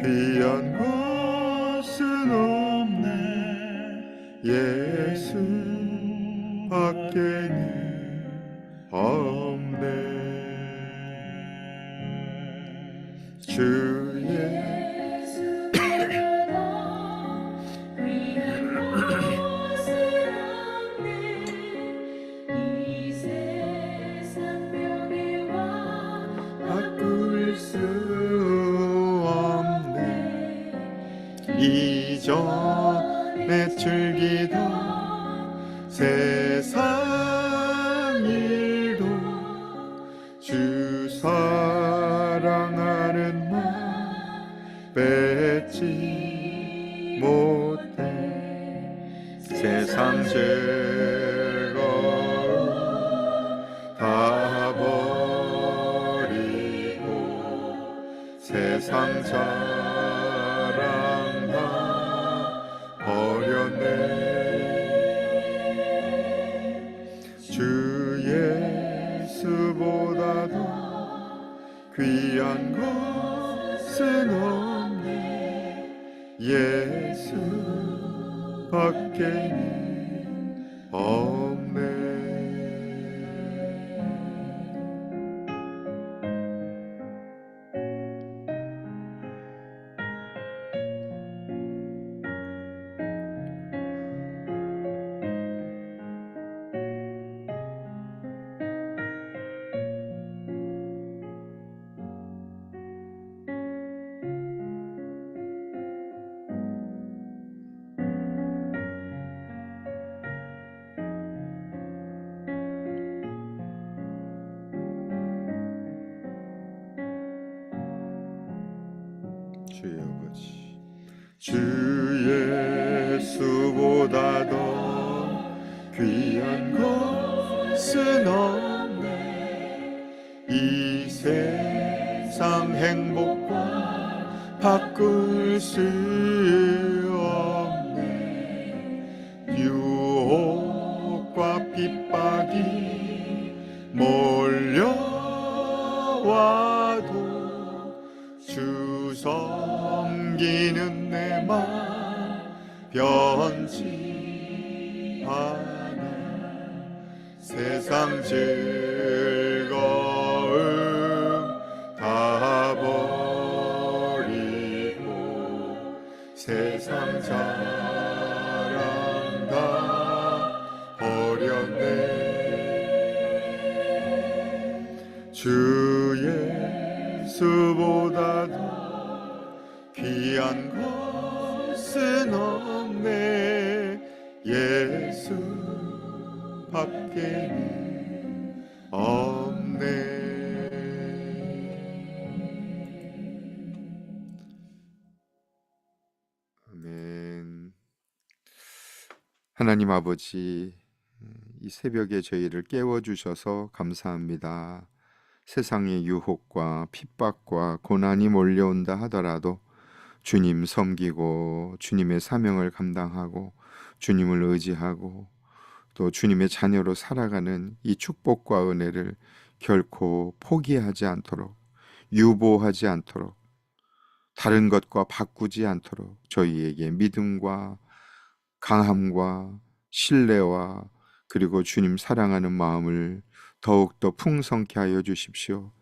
귀 이전에 즐기던 세상 귀한 것은 없네. 이 세상 행복과 바꿀 수 없네. 유혹과 핍박이 몰려와도 주 섬기는 내맘 변 세상 즐 하나님 아버지 이 새벽에 저희를 깨워주셔서 감사합니다. 세상의 유혹과 핍박과 고난이 몰려온다 하더라도 주님 섬기고 주님의 사명을 감당하고 주님을 의지하고 또 주님의 자녀로 살아가는 이 축복과 은혜를 결코 포기하지 않도록 유보하지 않도록 다른 것과 바꾸지 않도록 저희에게 믿음과 강함과 신뢰와 그리고 주님 사랑하는 마음을 더욱더 풍성케 하여 주십시오.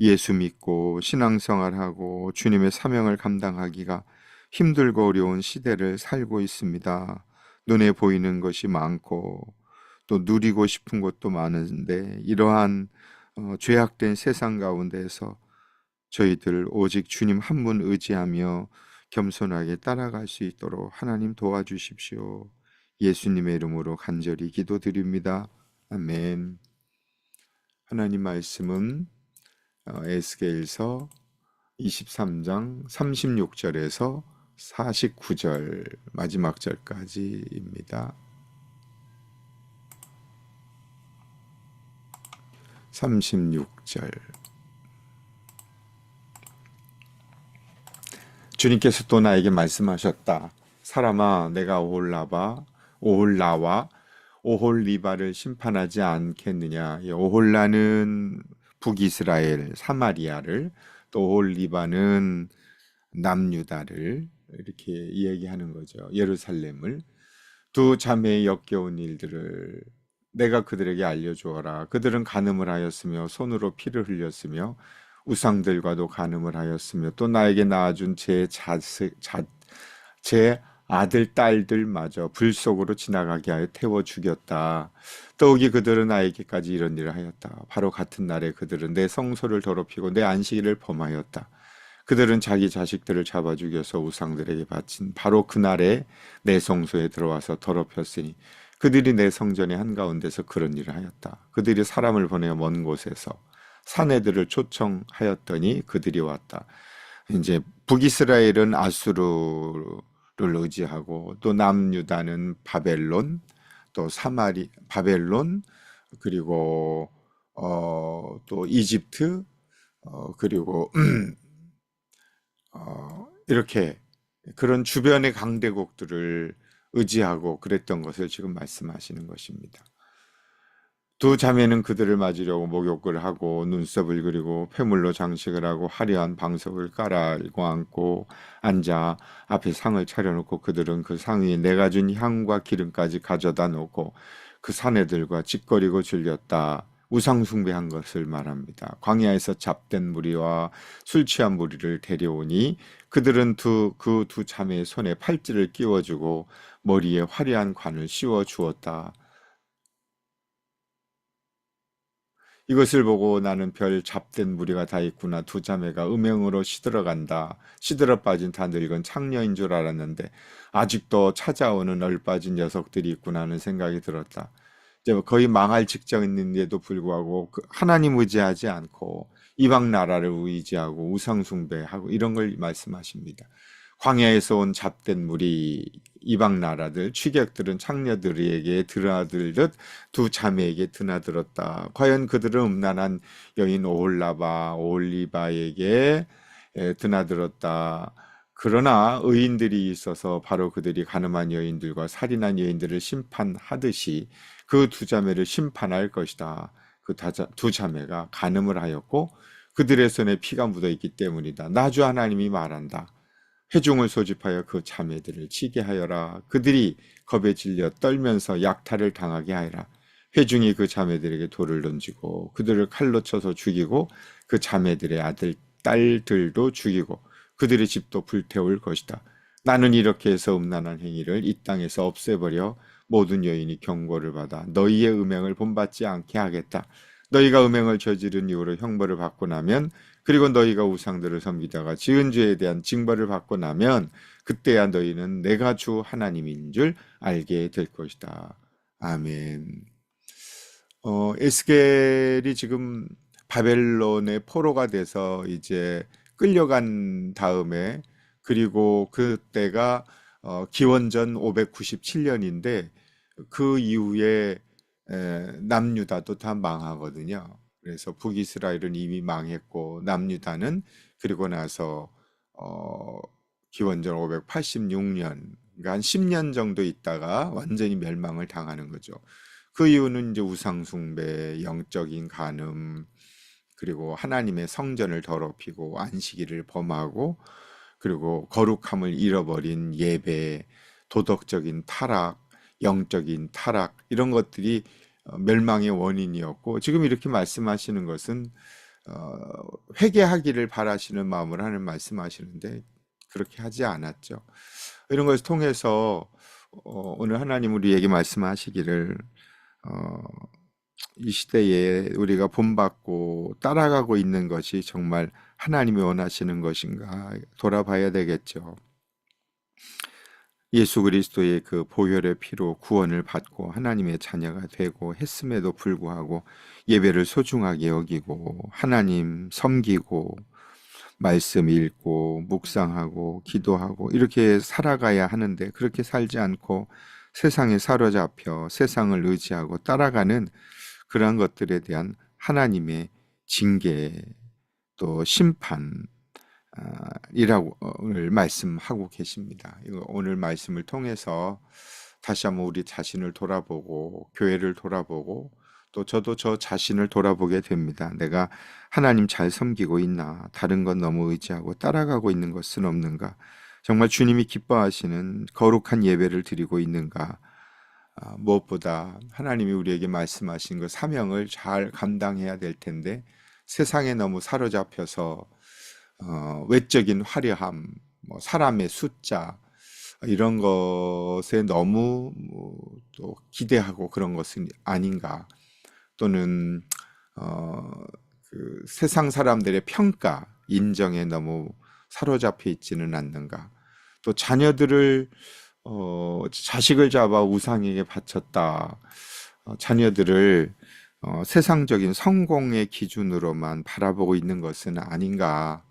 예수 믿고 신앙생활하고 주님의 사명을 감당하기가 힘들고 어려운 시대를 살고 있습니다. 눈에 보이는 것이 많고 또 누리고 싶은 것도 많은데 이러한 어, 죄악된 세상 가운데서 저희들 오직 주님 한 분 의지하며 겸손하게 따라갈 수 있도록 하나님 도와주십시오. 예수님의 이름으로 간절히 기도드립니다. 아멘. 하나님 말씀은 어, 에스겔서 23장 36절에서 49절 마지막 절까지입니다. 36절 주님께서 또 나에게 말씀하셨다. 사람아 내가 오홀라바 오홀라와 오홀리바를 심판하지 않겠느냐. 이 오홀라는 북이스라엘 사마리아를 또 오홀리바는 남유다를 이렇게 이야기하는 거죠. 예루살렘을 두 자매의 역겨운 일들을 내가 그들에게 알려주어라. 그들은 간음을 하였으며 손으로 피를 흘렸으며 우상들과도 간음을 하였으며 또 나에게 낳아준 제 자식 자, 제 아들 딸들마저 불 속으로 지나가게 하여 태워 죽였다. 더욱이 그들은 나에게까지 이런 일을 하였다. 바로 같은 날에 그들은 내 성소를 더럽히고 내 안식일을 범하였다. 그들은 자기 자식들을 잡아 죽여서 우상들에게 바친 바로 그날에 내 성소에 들어와서 더럽혔으니 그들이 내 성전의 한가운데서 그런 일을 하였다. 그들이 사람을 보내어 먼 곳에서 사내들을 초청하였더니 그들이 왔다. 이제 북이스라엘은 아수르를 의지하고 또 남유다는 바벨론, 또 사마리 바벨론 그리고 어, 또 이집트 어, 그리고 어, 이렇게 그런 주변의 강대국들을 의지하고 그랬던 것을 지금 말씀하시는 것입니다. 두 자매는 그들을 맞으려고 목욕을 하고 눈썹을 그리고 폐물로 장식을 하고 화려한 방석을 깔아고 앉고 앉아 앞에 상을 차려놓고 그들은 그상 위에 내가 준 향과 기름까지 가져다 놓고 그 사내들과 짓거리고 즐겼다. 우상숭배한 것을 말합니다. 광야에서 잡된 무리와 술 취한 무리를 데려오니 그들은 두 그두 자매의 손에 팔찌를 끼워주고 머리에 화려한 관을 씌워 주었다. 이것을 보고 나는 별 잡된 무리가 다 있구나. 두 자매가 음행으로 시들어간다. 시들어 빠진 다 늙은 창녀인 줄 알았는데 아직도 찾아오는 얼빠진 녀석들이 있구나 하는 생각이 들었다. 이제 거의 망할 직전인데도 불구하고 그 하나님 의지하지 않고 이방 나라를 의지하고 우상 숭배하고 이런 걸 말씀하십니다. 광야에서 온 잡된 무리 이방 나라들 취객들은 창녀들에게 드나들듯 두 자매에게 드나들었다. 과연 그들은 음란한 여인 오홀라바 오올리바에게 드나들었다. 그러나 의인들이 있어서 바로 그들이 가늠한 여인들과 살인한 여인들을 심판하듯이 그 두 자매를 심판할 것이다. 그 두 자매가 간음을 하였고 그들의 손에 피가 묻어 있기 때문이다. 나주 하나님이 말한다. 회중을 소집하여 그 자매들을 치게 하여라. 그들이 겁에 질려 떨면서 약탈을 당하게 하여라. 회중이 그 자매들에게 돌을 던지고 그들을 칼로 쳐서 죽이고 그 자매들의 아들, 딸들도 죽이고 그들의 집도 불태울 것이다. 나는 이렇게 해서 음란한 행위를 이 땅에서 없애버려 모든 여인이 경고를 받아 너희의 음행을 본받지 않게 하겠다. 너희가 음행을 저지른 이후로 형벌을 받고 나면 그리고 너희가 우상들을 섬기다가 지은 죄에 대한 징벌을 받고 나면 그때야 너희는 내가 주 하나님인 줄 알게 될 것이다. 아멘. 어, 에스겔이 지금 바벨론의 포로가 돼서 이제 끌려간 다음에 그리고 그때가 어, 기원전 597년인데 그 이후에 에, 남유다도 다 망하거든요. 그래서 북이스라엘은 이미 망했고 남유다는 그리고 나서 어, 기원전 586년 그러니까 한 10년 정도 있다가 완전히 멸망을 당하는 거죠. 그 이유는 이제 우상숭배, 영적인 간음, 그리고 하나님의 성전을 더럽히고 안식일을 범하고 그리고 거룩함을 잃어버린 예배, 도덕적인 타락, 영적인 타락 이런 것들이 어, 멸망의 원인이었고 지금 이렇게 말씀하시는 것은 어, 회개하기를 바라시는 마음을 하는 말씀하시는데 그렇게 하지 않았죠. 이런 것을 통해서 어, 오늘 하나님 우리에게 말씀하시기를 어, 이 시대에 우리가 본받고 따라가고 있는 것이 정말 하나님이 원하시는 것인가 돌아봐야 되겠죠. 예수 그리스도의 그 보혈의 피로 구원을 받고 하나님의 자녀가 되고 했음에도 불구하고 예배를 소중하게 여기고 하나님 섬기고 말씀 읽고 묵상하고 기도하고 이렇게 살아가야 하는데 그렇게 살지 않고 세상에 사로잡혀 세상을 의지하고 따라가는 그러한 것들에 대한 하나님의 징계 또 심판 아, 이라고 오늘 말씀하고 계십니다. 이거 오늘 말씀을 통해서 다시 한번 우리 자신을 돌아보고 교회를 돌아보고 또 저도 저 자신을 돌아보게 됩니다. 내가 하나님 잘 섬기고 있나? 다른 건 너무 의지하고 따라가고 있는 것은 없는가? 정말 주님이 기뻐하시는 거룩한 예배를 드리고 있는가? 아, 무엇보다 하나님이 우리에게 말씀하신 그 사명을 잘 감당해야 될 텐데 세상에 너무 사로잡혀서 어, 외적인 화려함, 뭐 사람의 숫자 이런 것에 너무 뭐 또 기대하고 그런 것은 아닌가 또는 어, 그 세상 사람들의 평가, 인정에 너무 사로잡혀 있지는 않는가 또 자녀들을 어, 자식을 잡아 우상에게 바쳤다. 어, 자녀들을 어, 세상적인 성공의 기준으로만 바라보고 있는 것은 아닌가.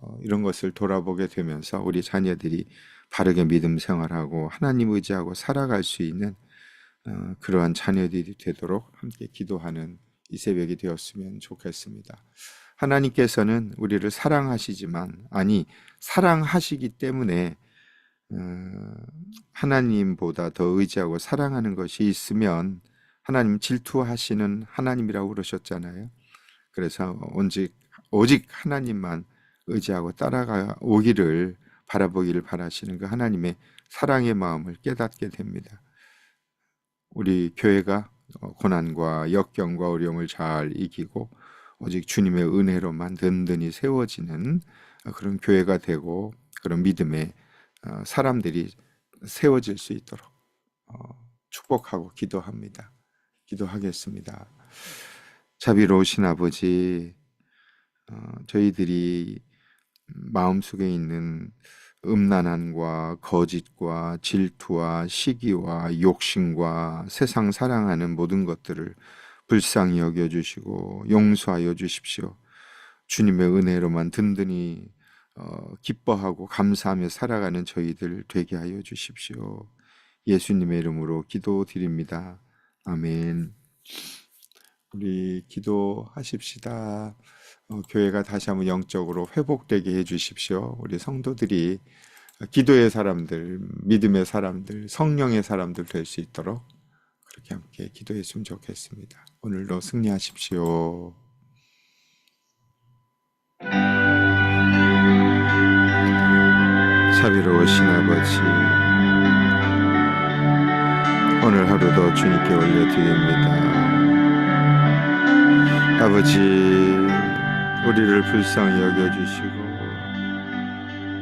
어, 이런 것을 돌아보게 되면서 우리 자녀들이 바르게 믿음 생활하고 하나님 의지하고 살아갈 수 있는 어, 그러한 자녀들이 되도록 함께 기도하는 이 새벽이 되었으면 좋겠습니다. 하나님께서는 우리를 사랑하시지만 아니 사랑하시기 때문에 어, 하나님보다 더 의지하고 사랑하는 것이 있으면 하나님 질투하시는 하나님이라고 그러셨잖아요. 그래서 오직 오직 하나님만 의지하고 따라가 오기를 바라보기를 바라시는 그 하나님의 사랑의 마음을 깨닫게 됩니다. 우리 교회가 고난과 역경과 어려움을 잘 이기고 오직 주님의 은혜로만 든든히 세워지는 그런 교회가 되고 그런 믿음의 어, 사람들이 세워질 수 있도록 어, 축복하고 기도합니다. 기도하겠습니다. 자비로우신 아버지, 어, 저희들이 마음속에 있는 음란함과 거짓과 질투와 시기와 욕심과 세상 사랑하는 모든 것들을 불쌍히 여겨 주시고 용서하여 주십시오. 주님의 은혜로만 든든히 어, 기뻐하고 감사하며 살아가는 저희들 되게 하여 주십시오. 예수님의 이름으로 기도드립니다. 아멘. 우리 기도하십시다. 어, 교회가 다시 한번 영적으로 회복되게 해 주십시오. 우리 성도들이 기도의 사람들, 믿음의 사람들, 성령의 사람들 될 수 있도록 그렇게 함께 기도했으면 좋겠습니다. 오늘도 승리하십시오. 자비로우신 아버지, 오늘 하루도 주님께 올려드립니다. 아버지, 우리를 불쌍히 여겨주시고,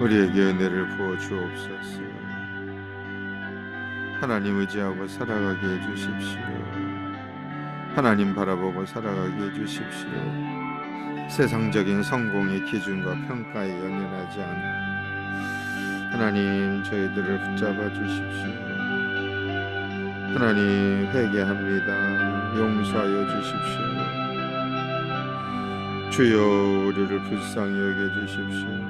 우리에게 은혜를 부어 주옵소서. 하나님 의지하고 살아가게 해주십시오. 하나님 바라보고 살아가게 해주십시오. 세상적인 성공의 기준과 평가에 연연하지 않아 하나님 저희들을 붙잡아 주십시오. 하나님 회개합니다. 용서하여 주십시오. 주여 우리를 불쌍히 여겨 주십시오.